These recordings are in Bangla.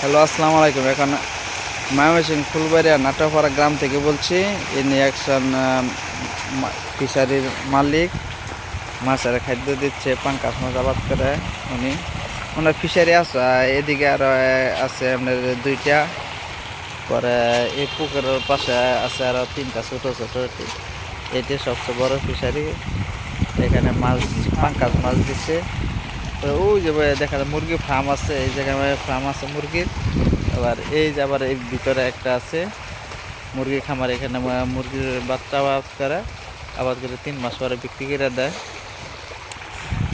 হ্যালো, আসসালামু আলাইকুম। এখন ময়মনসিং ফুলবাড়িয়া নাটাপাড়া গ্রাম থেকে বলছি, ইনি একজন ফিশারির মালিক। মাছের খাদ্য দিচ্ছে, পাঙ্কাশ মাছ আবাদ করে উনি। ওনার ফিশারি আছে এদিকে আরও আছে আপনার দুইটা। পরে এই পুকুরের পাশে আছে আরও তিনটা ছোটো ছোটো এটি সবচেয়ে বড় ফিশারি। এখানে মাছ, পাঙ্কাশ মাছ দিচ্ছে। ওই যে দেখা যায় মুরগি ফার্ম আছে, এই জায়গায় ফার্ম আছে মুরগির আবার এই যে আবার এই ভিতরে একটা আছে, মুরগি খামার, এখানে মুরগির বাচ্চা আবাদ করে আবাদ করে তিন মাস পরে বিক্রি করে দেয়।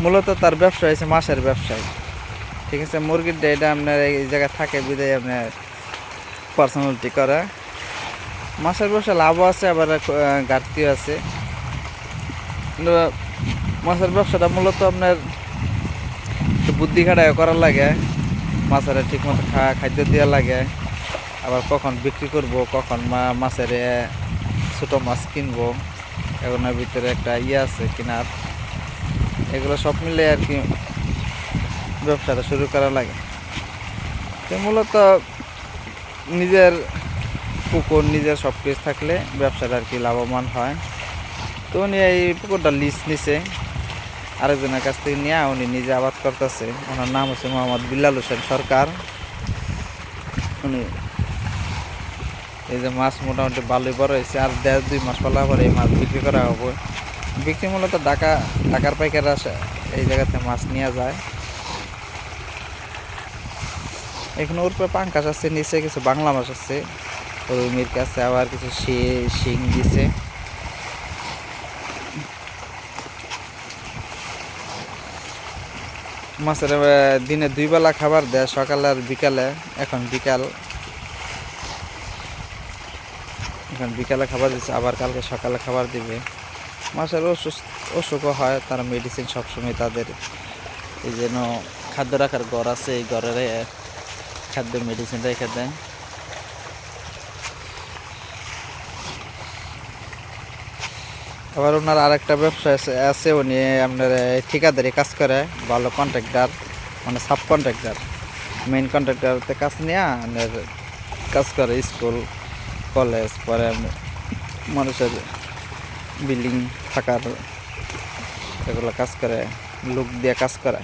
মূলত তার ব্যবসা হয়েছে মাছের ব্যবসায়। ঠিক আছে, মুরগির এটা আপনার এই জায়গায় থাকে, বিদায় আপনার পার্সোনালিটি করা। মাছের ব্যবসা লাভও আছে, আবার ঘাটতিও আছে। মাছের ব্যবসাটা মূলত আপনার একটু বুদ্ধি খাটায় করার লাগে, মাছের ঠিক মতো খাদ্য দেওয়া লাগে। আবার কখন বিক্রি করব, কখন মা- মাছের ছোটো মাছ কিনবো এগুলোর ভিতরে একটা ইয়ে আছে, কেনার। এগুলো সব মিলে আর কি ব্যবসাটা শুরু করা লাগে। তো মূলত নিজের পুকুর, নিজের সব কিছু থাকলে ব্যবসাটা আর কি লাভবান হয়। তো উনি এই পুকুরটা লিজ নিছে। আরেকজনের কাছ থেকে নিয়ে উনি নিজে আবাদ করতেছে। ওনার নাম হচ্ছে মোহাম্মদ বিল্লাল হোসেন সরকার। উনি এই যে মাছ মোটামুটি ভালোই বড় হয়েছে, আর দেড় দুই মাস পালা পরে এই মাছ বিক্রি করা হবে। বিক্রি মূলত ঢাকা, ঢাকার পাইকার আসে, এই জায়গাতে মাছ নিয়ে যায়। এখানে উপরে পাঙ্কাশ আছে, নিচে কিছু বাংলা মাছ আছে। রুই মির্ক আছে, আবার কিছু শিং দিছে। মাছের দিনে দুই বেলা খাবার দেয় সকালে আর বিকালে, এখন বিকাল। এখন বিকালে খাবার দিচ্ছে আবার কালকে সকালে খাবার দিবে। মাছের অসুস্থ অসুখও হয়, তারা মেডিসিন সবসময় তাদের এই যেন খাদ্য রাখার ঘর আছে, এই ঘরের খাদ্য মেডিসিন রেখে দেয়। আবার ওনার আরেকটা ব্যবসা আছে- আছে উনি আপনার ঠিকাদারি কাজ করে, ভালো কন্ট্রাক্টার মানে সাব কন্ট্রাক্টর মেইন কন্ট্রাক্টারতে কাজ নিয়ে কাজ করে স্কুল কলেজ পরে মানুষের বিল্ডিং থাকার এগুলো কাজ করে, লুক দিয়ে কাজ করে।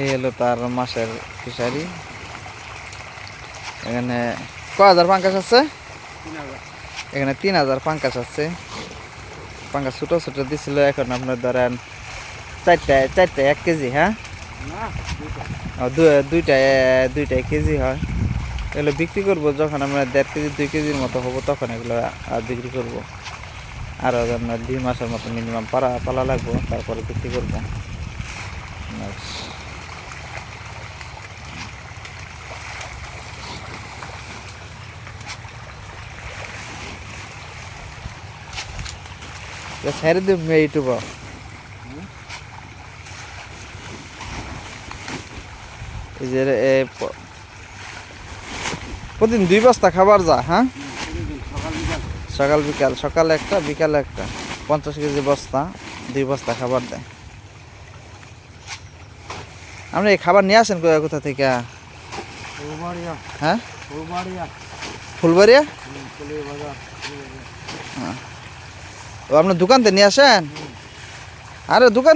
এই হলো তার মাসের ফিশারি এখানে ক হাজার পাঙ্কাশ আছে? এখানে তিন হাজার পাঙ্কাশ আছে। পাঙ্কাশ ছোটো ছোটো দিছিল এখন আপনার ধরেন চারটে চারটে এক কেজি হ্যাঁ? ও, দু- দুইটা এ, দুইটা কেজি হয়। এগুলো বিক্রি করব যখন আমরা দেড় কেজি দুই কেজির মতো হব তখন এগুলো বিক্রি করব। আর আপনার দুই মাসের মতো মিনিমাম পালা পালা লাগবো তারপরে বিক্রি করব। Itu bro. এই যে প্রতিদিন দুই বস্তা খাবার যা হ্যাঁ? সকাল বিকাল সকালে একটা বিকালে একটা। পঞ্চাশ কেজি বস্তা দুই বস্তা খাবার দেয় আপনি এই খাবার নিয়ে আসেন কোথা কোথা থেকে? হ্যাঁ? ফুলবাড়িয়া। ও আপনার দোকান থেকে নিয়ে আসেন? আরে দোকান